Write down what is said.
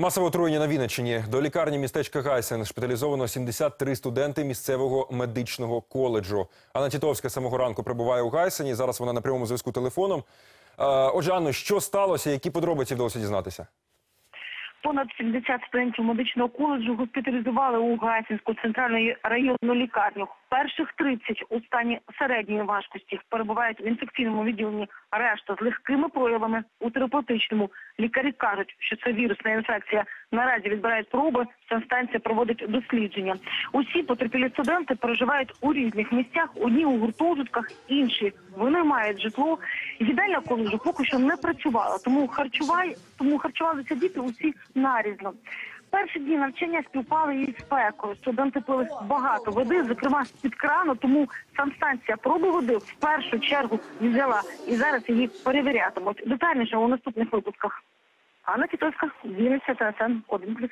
Масове отруєння на Вінниччині. До лікарні містечка Гайсен шпиталізовано 73 студенти місцевого медичного коледжу. Анна Тітовська самого ранку прибуває у Гайсені. Зараз вона на прямому зв'язку телефоном. Е, Отже, Анно, що сталося? Які подробиці вдалося дізнатися? Понад 70 студентів медичного коледжу госпіталізували у Гайсинську центральну районну лікарню. Перших 30 у стані середньої важкості перебувають в інфекційному відділенні, решта з легкими проявами у терапевтичному. Лікарі кажуть, що це вірусна інфекція. Наразі відбирають проби, санстанція проводить дослідження. Усі потерпілі студенти проживають у різних місцях. Одні у гуртожитках, інші вони мають житло. Їдальня коледжу поки що не працювала, тому харчувай, тому харчувалися діти усі нарізно. Перші дні навчання співпали із спекою. Студенти пили багато води, зокрема з-під крану, тому санстанція проби води в першу чергу взяла і зараз її перевірятимуть. Детальніше у наступних випусках. анна титовска девять это там плюс